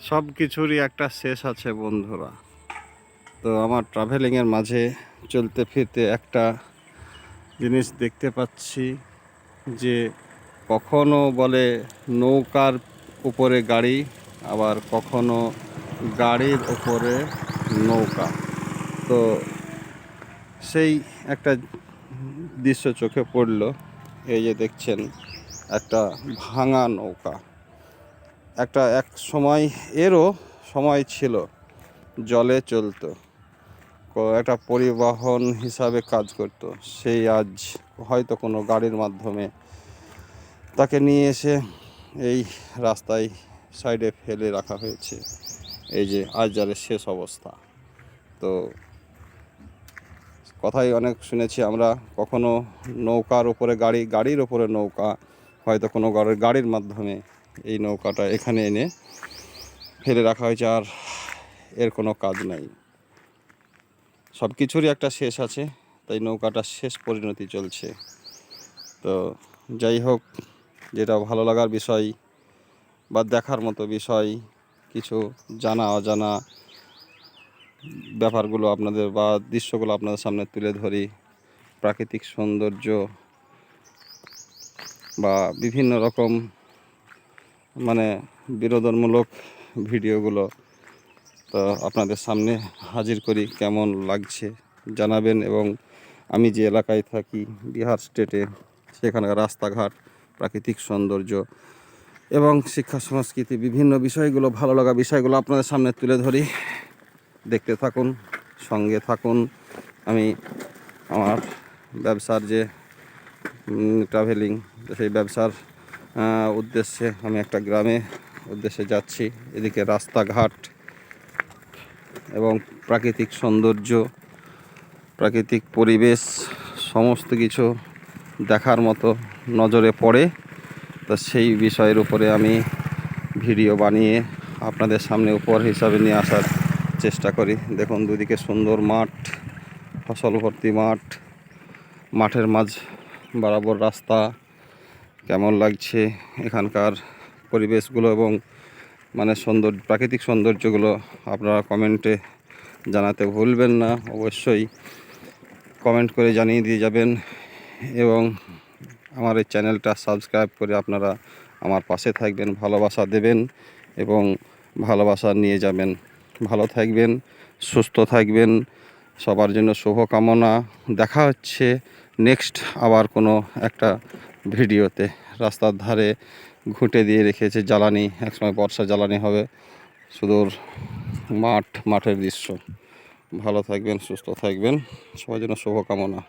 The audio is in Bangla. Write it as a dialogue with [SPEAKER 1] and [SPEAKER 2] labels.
[SPEAKER 1] সব কিছুরই একটা শেষ আছে বন্ধুরা। তো আমার ট্রাভেলিংয়ের মাঝে চলতে ফিরতে একটা জিনিস দেখতে পাচ্ছি যে কখনো বলে নৌকার উপরে গাড়ি, আবার কখনো গাড়ির উপরে নৌকা। তো সেই একটা দৃশ্য চোখে পড়ল, এই যে দেখছেন, একটা ভাঙা নৌকা। একটা এক সময় এরও সময় ছিল, জলে চলতো। একটা পরিবহন হিসাবে কাজ করত। সেই আজ হয়তো কোনো গাড়ির মাধ্যমে তাকে নিয়ে এসে এই রাস্তায় সাইডে ফেলে রাখা হয়েছে। এই যে আজ যারের শেষ অবস্থা। তো কথাই অনেক শুনেছি আমরা, কখনো নৌকার উপরে গাড়ি, গাড়ির উপরে নৌকা, হয়তো কোনো গাড়ির গাড়ির মাধ্যমে এই নৌকাটা এখানে এনে ফেলে রাখা হয়েছে আর এর কোনো কাজ নাই। সব কিছুরই একটা শেষ আছে, তাই নৌকাটা শেষ পরিণতি চলছে। তো যাই হোক, যেটা ভালো লাগার বিষয় বা দেখার মতো বিষয়, কিছু জানা, অজানা ব্যাপারগুলো আপনাদের বা দৃশ্যগুলো আপনাদের সামনে তুলে ধরি। প্রাকৃতিক সৌন্দর্য বা বিভিন্ন রকম মানে বিনোদনমূলক ভিডিওগুলো, তো আপনাদের সামনে হাজির করি কেমন লাগছে জানাবেন। এবং আমি যে এলাকায় থাকি, বিহার স্টেটে সেখানকার রাস্তাঘাট, প্রাকৃতিক সৌন্দর্য এবং শিক্ষা, সংস্কৃতি, বিভিন্ন বিষয়গুলো, ভালো লাগা বিষয়গুলো আপনাদের সামনে তুলে ধরি। দেখতে থাকুন, সঙ্গে থাকুন। আমি আমার ব্যবসার যে ট্রাভেলিং সেই ব্যবসার উদ্দেশ্যে আমি একটা গ্রামে উদ্দেশ্যে যাচ্ছি। এদিকে রাস্তাঘাট এবং প্রাকৃতিক সৌন্দর্য, প্রাকৃতিক পরিবেশ সমস্ত কিছু দেখার মতো নজরে পড়ে। তো সেই বিষয়ের উপরে আমি ভিডিও বানিয়ে আপনাদের সামনে উপর হিসাবে নিয়ে আসার চেষ্টা করি। দেখুন, দুদিকে সুন্দর মাঠ ফসল ভর্তি মাঠ, মাঠের মাঝ বরাবর রাস্তা। কেমন লাগছে এখানকার পরিবেশগুলো এবং মানে সৌন্দর্য, প্রাকৃতিক সৌন্দর্যগুলো আপনারা কমেন্টে জানাতে ভুলবেন না। অবশ্যই কমেন্ট করে জানিয়ে দিয়ে যাবেন এবং আমার এই চ্যানেলটা সাবস্ক্রাইব করে আপনারা আমার পাশে থাকবেন, ভালোবাসা দেবেন এবং ভালোবাসা নিয়ে যাবেন। ভালো থাকবেন, সুস্থ থাকবেন। সবার জন্য শুভকামনা। দেখা হচ্ছে নেক্সট আবার কোনো একটা ভিডিওতে। রাস্তার ধারে ঘুঁটে দিয়ে রেখেছে জ্বালানি, একসময় বর্ষা জ্বালানি হবে। সুদূর মাঠ, মাঠের দৃশ্য। ভালো থাকবেন, সুস্থ থাকবেন। সবার জন্য শুভকামনা।